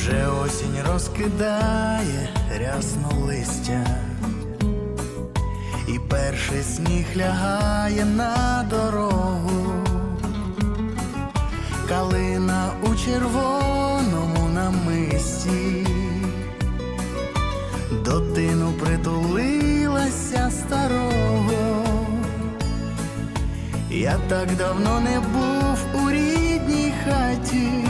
Вже осінь розкидає рясно листя, і перший сніг лягає на дорогу, калина у червоному намисті, до тину притулилася старого. Я так давно не був у рідній хаті.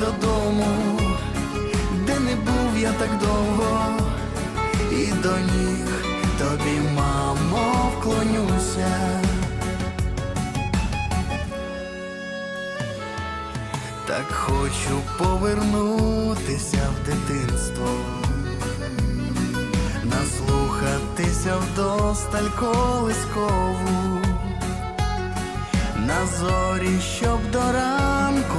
Додому, де не був я так довго, і до ніг тобі, мамо, вклонюся. Так хочу повернутися в дитинство, наслухатися вдосталь колискову на зорі, щоб до ранку